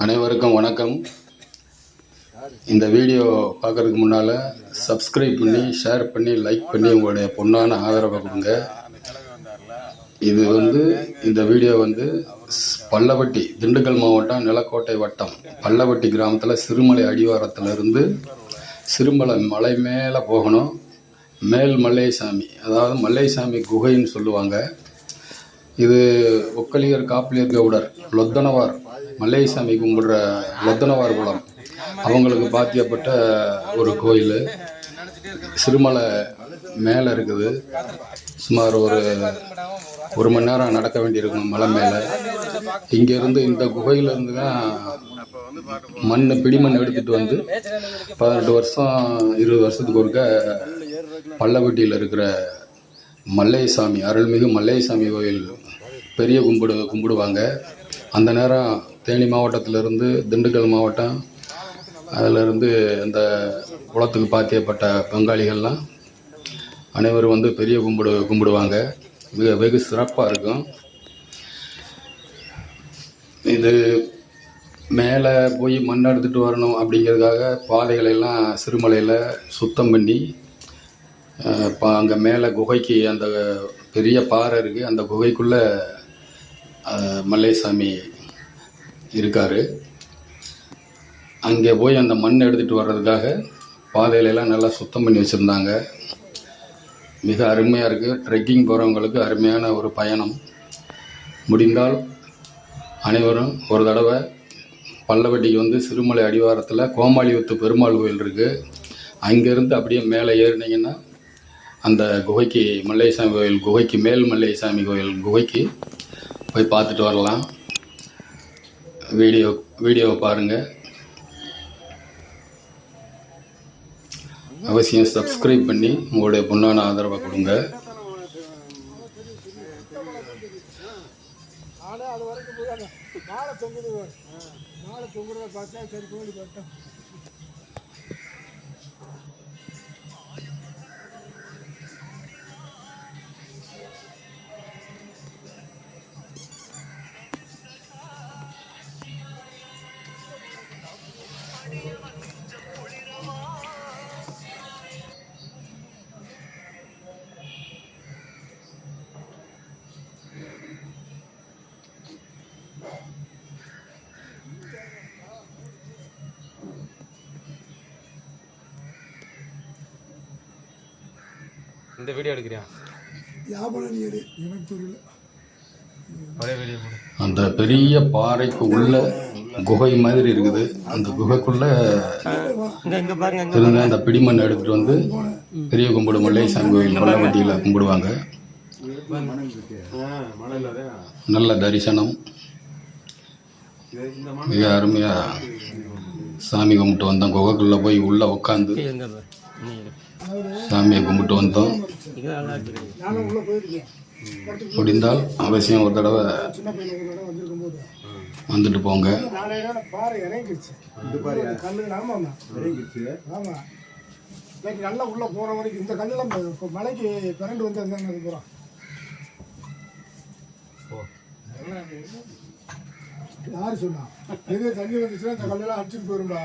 அனைவருக்கும் வணக்கம். இந்த வீடியோ பார்க்கறதுக்கு முன்னால் சப்ஸ்கிரைப் பண்ணி ஷேர் பண்ணி லைக் பண்ணி உங்களுடைய பொண்ணான ஆதரவை கொடுங்க. இது வந்து இந்த வீடியோ வந்து ஸ்- பல்லவட்டி திண்டுக்கல் மாவட்டம் நிலக்கோட்டை வட்டம் பல்லவட்டி கிராமத்தில் சிறுமலை அடிவாரத்தில் இருந்து சிறுமலை மலை மேலே போகணும். மேல் மல்லைசாமி அதாவது மல்லைசாமி குகைன்னு சொல்லுவாங்க. இது ஒக்கலியர் காப்பிலியர் கவுடர் லொத்தனவார் மல்லைசாமி கும்பிடுற லொத்தனவார் குளம். அவங்களுக்கு பாத்தியப்பட்ட ஒரு கோயில். சிறுமலை மேலே இருக்குது. சுமார் ஒரு ஒரு மணி நேரம் நடக்க வேண்டியிருக்கணும் மலை மேலே. இங்கேருந்து இந்த குகையிலேருந்து தான் மண் பிடிமண் எடுத்துகிட்டு வந்து பதினெட்டு வருஷம் இருபது வருஷத்துக்கு ஒருக்க பள்ளவட்டியில் இருக்கிற மல்லையசாமி அருள்மிகு மல்லையசாமி கோயில் பெரிய கும்பிடு கும்பிடுவாங்க. அந்த நேரம் தேனி மாவட்டத்திலிருந்து திண்டுக்கல் மாவட்டம் அதிலிருந்து இந்த குளத்துக்கு பாத்தியப்பட்ட பங்காளிகள்லாம் அனைவரும் வந்து பெரிய கும்பிடு கும்பிடுவாங்க. மிக வெகு சிறப்பாக இருக்கும். இது மேலே போய் மண் எடுத்துகிட்டு வரணும் அப்படிங்கிறதுக்காக பாதைகளெல்லாம் சிறுமலையில் சுத்தம் பண்ணி இப்போ அங்கே மேலே குகைக்கு அந்த பெரிய பாறை இருக்குது அந்த குகைக்குள்ளே மல்லைசாமி இருக்கார். அங்கே போய் அந்த மண் எடுத்துகிட்டு வர்றதுக்காக பாதையிலெல்லாம் நல்லா சுத்தம் பண்ணி வச்சுருந்தாங்க. மிக அருமையாக இருக்குது ட்ரெக்கிங் போகிறவங்களுக்கு அருமையான ஒரு பயணம். முடிந்தால் அனைவரும் ஒரு தடவை பல்லவட்டிக்கு வந்து சிறுமலை அடிவாரத்தில் கோமாளியூத்து பெருமாள் கோயில் இருக்குது அங்கேருந்து அப்படியே மேலே ஏறினீங்கன்னா அந்த குகைக்கு மல்லைசாமி கோயில் குகைக்கு மேல் மல்லைசாமி கோயில் குகைக்கு போய் பார்த்துட்டு வரலாம். வீடியோ வீடியோவை பாருங்கள் அவசியம் சப்ஸ்கிரைப் பண்ணி உங்களுடைய பொண்ணான ஆதரவை கொடுங்க. நாளை அது வரைக்கும் போய் அந்த தொங்குது நாளை மாலை தொங்குறத பார்த்தா சரி கோழி பார்த்தேன் இந்த வீடியோ எடுக்கிறியா? வியாபாரம் நீ எடு எனக்கு தெரியல. ஒரே வீடியோ போடு அந்த பெரிய பாறைக்கு உள்ள குகை மாதிரி இருக்குது. அந்த குகைக்குள்ள இருந்த அந்த பிடிமண் எடுத்துட்டு வந்து பெரிய கும்பிடு மல்லைசாமி கோயில் பள்ளவட்டியில் கும்பிடுவாங்க. நல்ல தரிசனம். மிக அருமையா சாமி கும்பிட்டு வந்தோம். குகைக்குள்ள போய் உள்ள உட்காந்து சாமியை கும்பிட்டு வந்தோம். நானும் போயிருக்கேன் முடிந்தால் அவசியம் ஒரு தடவை சின்ன ஒரு தடவை வந்துட்டு போங்க. பாறை கல்லு நல்லா உள்ள போற வரைக்கும் இந்த கல்லுலாம் இப்போ மலைக்கு பிறண்டு வந்து இருந்தாங்க அது யாரு சொன்னா? பெரிய தண்ணி வந்துச்சுன்னா இந்த கல்லெல்லாம் அடிச்சுட்டு போயிருந்தா